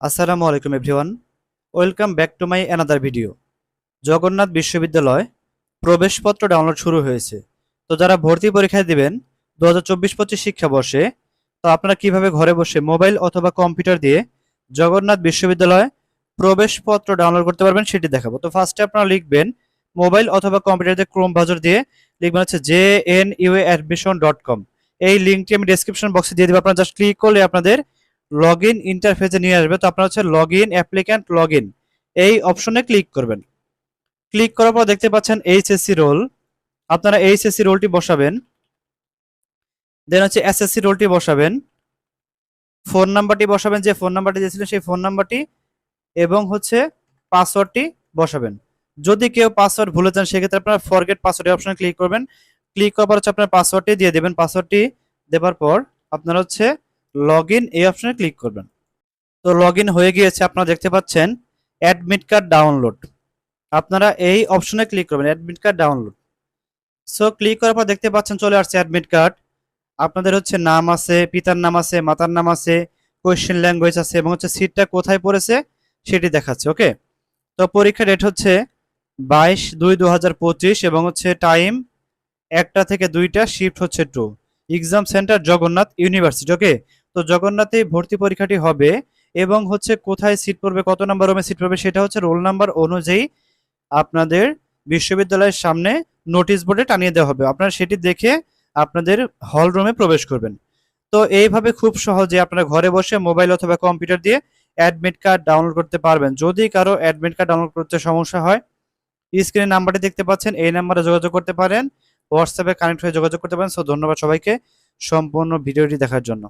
আসসালামু আলাইকুম everyone. Welcome back to my another video. Jagannath বিশ্ববিদ্যালয় প্রবেশপত্র ডাউনলোড শুরু হয়েছে। তো যারা ভর্তি পরীক্ষায় দিবেন দু হাজার চব্বিশ পঁচিশ শিক্ষাবর্ষে, তো আপনারা কীভাবে ঘরে বসে মোবাইল অথবা কম্পিউটার দিয়ে জগন্নাথ বিশ্ববিদ্যালয় প্রবেশপত্র ডাউনলোড করতে পারবেন সেটি দেখাবো। তো ফার্স্টে আপনারা লিখবেন মোবাইল অথবা কম্পিউটার দিয়ে ক্রোম ব্রাউজার দিয়ে লিখবেন হচ্ছে J N U admission dot com এই লিঙ্কটি আমি ডেসক্রিপশন বক্সে দিয়ে দেবো। আপনারা জাস্ট ক্লিক করলে আপনাদের লগ ইন ইন্টারফেসে নিয়ে আসবে। তো আপনারা হচ্ছে log in applicant log in এই অপশনে ক্লিক করবেন। ক্লিক করার পর দেখতে পাচ্ছেন এইচএসসি রোল আপনারা এইচএসসি রোলটি বসাবেন। দেন হচ্ছে এসএসসি রোলটি বসাবেন। ফোন নাম্বারটি বসাবেন, যে ফোন নাম্বারটি দিয়েছিলেন সেই ফোন নাম্বারটি এবং হচ্ছে পাসওয়ার্ডটি বসাবেন। যদি কেউ পাসওয়ার্ড ভুলে যান, সেক্ষেত্রে আপনারা ফরগেট পাসওয়ার্ড অপশনে ক্লিক করবেন। ক্লিক করার পর হচ্ছে আপনার পাসওয়ার্ডটি দিয়ে দেবেন। পাসওয়ার্ডটি দেওয়ার পর আপনারা হচ্ছে লগ ইন এই অপশনে ক্লিক করবেন। তো লগ হয়ে গিয়েছে, আপনারা দেখতে পাচ্ছেন অ্যাডমিট কার্ড ডাউনলোড আপনারা এই অপশনে ক্লিক করবেন admit card download so click করার পর দেখতে পাচ্ছেন, চলে আসছে অ্যাডমিট কার্ড আপনাদের হচ্ছে নাম আছে, পিতার নাম আছে, মাতার নাম আছে কোয়েশ্চেন ল্যাঙ্গুয়েজ আছে, এবং হচ্ছে সিটটা কোথায় পড়েছে, সেটি দেখাচ্ছে ওকে তো পরীক্ষার ডেট হচ্ছে বাইশ দুই দু পঁচিশ, এবং হচ্ছে টাইম একটা থেকে দুইটা শিফট হচ্ছে to exam centre Jagannath university okay তো জগন্নাথে ভর্তি পরীক্ষাটি হবে এবং হচ্ছে কোথায় সিট পড়বে, কত নাম্বার রুমে সিট পড়বে সেটা হচ্ছে রোল নাম্বার অনুযায়ী আপনাদের বিশ্ববিদ্যালয়ের সামনে নোটিশ বোর্ডে টানিয়ে দেওয়া হবে। আপনারা সেটি দেখে আপনাদের হল রুমে প্রবেশ করবেন। তো এইভাবে খুব সহজে আপনারা ঘরে বসে মোবাইল অথবা কম্পিউটার দিয়ে অ্যাডমিট কার্ড ডাউনলোড করতে পারবেন। যদি কারও অ্যাডমিট কার্ড ডাউনলোড করতে সমস্যা হয় স্ক্রিনে নাম্বারটি দেখতে পাচ্ছেন, এই নাম্বারে যোগাযোগ করতে পারেন হোয়াটসঅ্যাপে কানেক্ট হয়ে যোগাযোগ করতে পারেন। সো ধন্যবাদ সবাইকে সম্পূর্ণ ভিডিওটি দেখার জন্য।